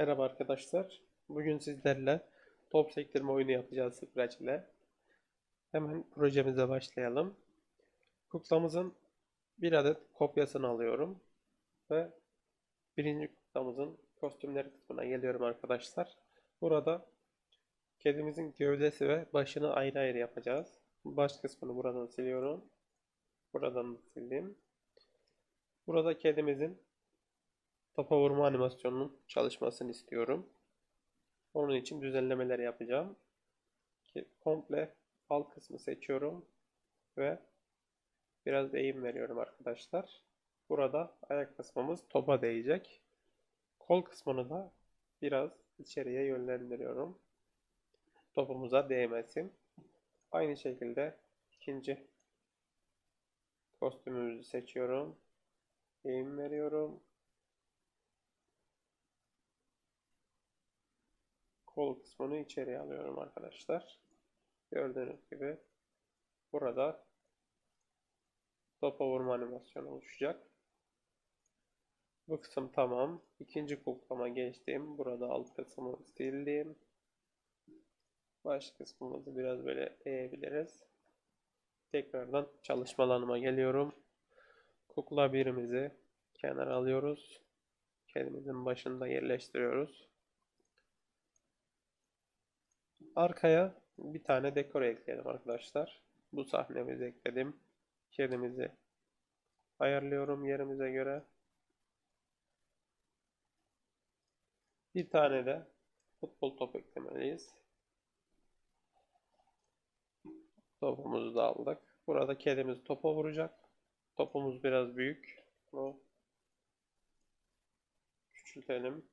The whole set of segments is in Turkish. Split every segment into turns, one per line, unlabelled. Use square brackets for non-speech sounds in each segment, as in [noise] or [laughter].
Merhaba arkadaşlar. Bugün sizlerle top sektirme oyunu yapacağız Scratch ile. Hemen projemize başlayalım. Kuklamızın bir adet kopyasını alıyorum. Ve birinci kuklamızın kostümleri kısmına geliyorum arkadaşlar. Burada kedimizin gövdesi ve başını ayrı ayrı yapacağız. Baş kısmını buradan siliyorum. Buradan da sildim. Burada kedimizin topa vurma animasyonunun çalışmasını istiyorum. Onun için düzenlemeler yapacağım. Ki komple alt kısmı seçiyorum ve biraz eğim veriyorum arkadaşlar. Burada ayak kısmımız topa değecek. Kol kısmını da biraz içeriye yönlendiriyorum. Topumuza değmesin. Aynı şekilde ikinci kostümümüzü seçiyorum. Eğim veriyorum. Kol kısmını içeriye alıyorum arkadaşlar. Gördüğünüz gibi burada topa vurma animasyonu oluşacak. Bu kısım tamam. İkinci kuklama geçtim. Burada alt kısmı sildim. Baş kısmımızı biraz böyle eğebiliriz. Tekrardan çalışma alanıma geliyorum. Kukla birimizi kenara alıyoruz. Kedimizin başında yerleştiriyoruz. Arkaya bir tane dekor ekleyelim arkadaşlar. Bu sahnemizi ekledim. Kedimizi ayarlıyorum yerimize göre. Bir tane de futbol topu eklemeliyiz. Topumuzu da aldık. Burada kedimiz topa vuracak. Topumuz biraz büyük. Bunu küçültelim.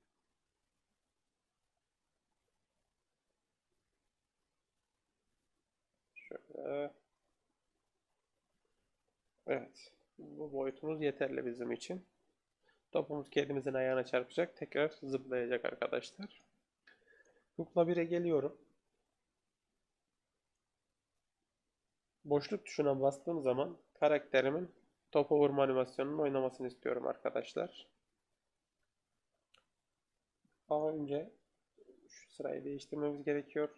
Şöyle. Evet. Bu boyutumuz yeterli bizim için. Topumuz kedimizin ayağına çarpacak. Tekrar zıplayacak arkadaşlar. Kukla 1'e geliyorum. Boşluk tuşuna bastığım zaman karakterimin topa vurma animasyonunun oynamasını istiyorum arkadaşlar. Daha önce şu sırayı değiştirmemiz gerekiyor.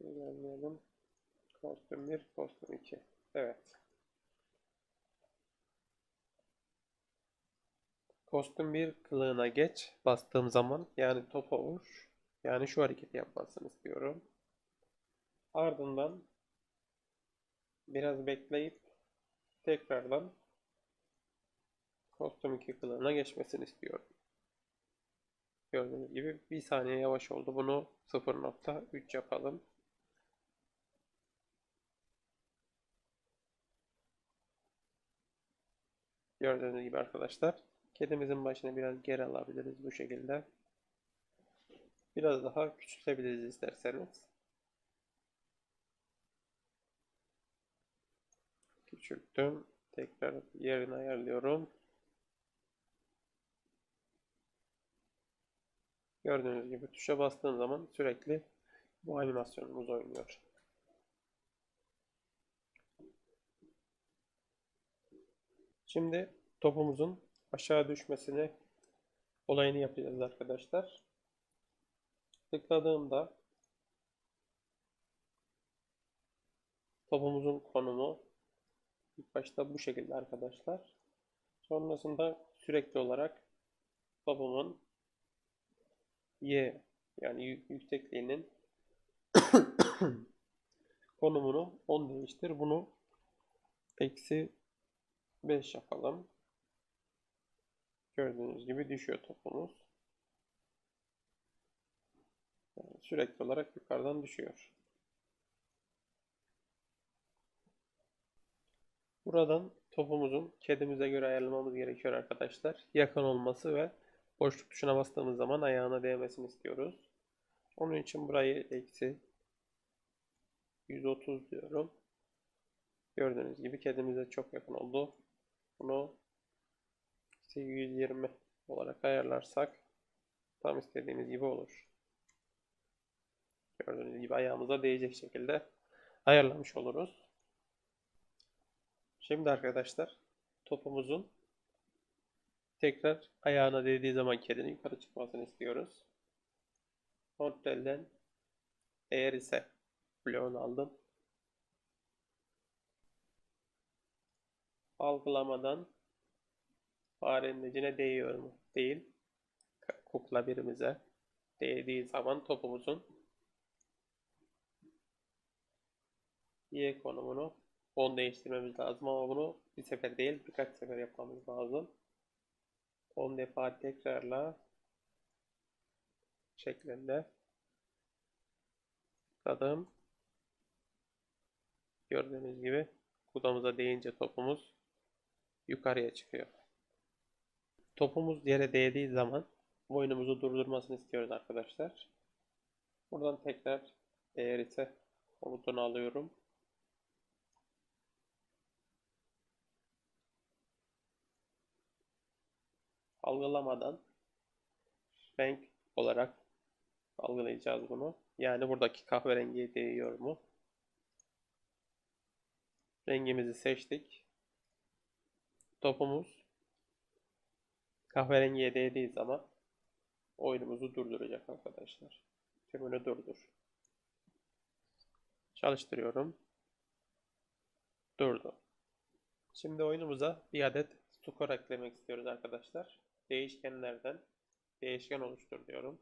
İlerleyelim. Kostüm 1, kostüm 2. Evet. Kostüm 1 kılığına geç bastığım zaman yani topa vur. Yani şu hareketi yapmasını istiyorum. Ardından biraz bekleyip tekrardan kostüm 2 kılığına geçmesini istiyorum. Gördüğünüz gibi bir saniye yavaş oldu. Bunu 0.3 yapalım. Gördüğünüz gibi arkadaşlar. Kedimizin başını biraz geri alabiliriz bu şekilde. Biraz daha küçültebiliriz isterseniz. Küçülttüm. Tekrar yerini ayarlıyorum. Gördüğünüz gibi tuşa bastığım zaman sürekli bu animasyonumuz oynuyor. Şimdi topumuzun aşağı düşmesini olayını yapacağız arkadaşlar. Tıkladığımda topumuzun konumu ilk başta bu şekilde arkadaşlar. Sonrasında sürekli olarak topumun y yani yüksekliğinin [coughs] konumunu 10 değiştir. Bunu eksi 5 yapalım. Gördüğünüz gibi düşüyor topumuz. Yani sürekli olarak yukarıdan düşüyor. Buradan topumuzun kedimize göre ayarlamamız gerekiyor arkadaşlar. Yakın olması ve boşluk tuşuna bastığımız zaman ayağına değmesini istiyoruz. Onun için burayı eksi 130 diyorum. Gördüğünüz gibi kedimize çok yakın oldu. Bunu 120 olarak ayarlarsak tam istediğimiz gibi olur. Gördüğünüz gibi ayağımıza değecek şekilde ayarlamış oluruz. Şimdi arkadaşlar topumuzun Tekrar ayağına değdiği zaman kedinin yukarı çıkmasını istiyoruz. Kontrolden eğer ise bloğunu aldım. Algılamadan farenin içine değiyor mu? Değil. Kukla birimize değdiği zaman topumuzun Y konumunu 10 değiştirmemiz lazım ama bunu bir sefer değil birkaç sefer yapmamız lazım. 10 defa tekrarla şeklinde tıkladım. Gördüğünüz gibi kudamıza değince topumuz yukarıya çıkıyor. Topumuz yere değdiği zaman oyunumuzu durdurmasını istiyoruz arkadaşlar. Buradan tekrar eğer ise komutunu alıyorum. Algılamadan renk olarak algılayacağız bunu. Yani buradaki kahverengiye değiyor mu? Rengimizi seçtik. Topumuz kahverengiye değdiği zaman oyunumuzu durduracak arkadaşlar. Tümünü durdur. Çalıştırıyorum. Durdu. Şimdi oyunumuza bir adet skor eklemek istiyoruz arkadaşlar. Değişkenlerden değişken oluştur diyorum.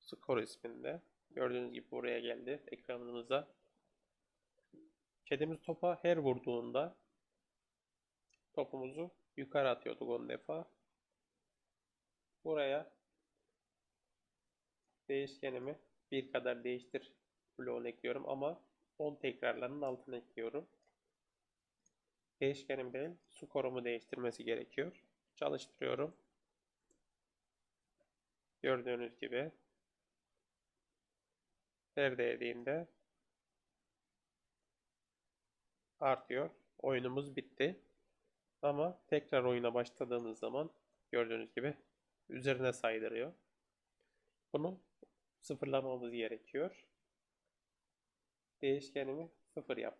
Skor isminde. Gördüğünüz gibi buraya geldi ekranımıza. Kedimiz topa her vurduğunda topumuzu yukarı atıyorduk 10 defa. Buraya değişkenimi bir kadar değiştir bloğunu ekliyorum ama 10 tekrarlarının altına ekliyorum. Değişkenim değil, skorumu değiştirmesi gerekiyor. Çalıştırıyorum. Gördüğünüz gibi her değdiğinde artıyor. Oyunumuz bitti. Ama tekrar oyuna başladığımız zaman gördüğünüz gibi üzerine saydırıyor. Bunu sıfırlamamız gerekiyor. Değişkenimi sıfır yap.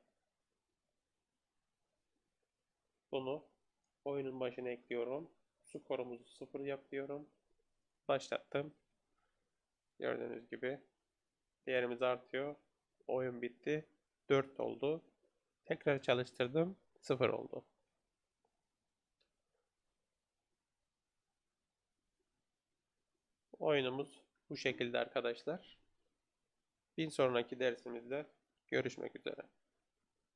Bunu oyunun başına ekliyorum. Skorumuzu sıfır yapıyorum. Başlattım. Gördüğünüz gibi değerimiz artıyor. Oyun bitti. 4 oldu. Tekrar çalıştırdım. 0 oldu. Oyunumuz bu şekilde arkadaşlar. Bir sonraki dersimizde görüşmek üzere.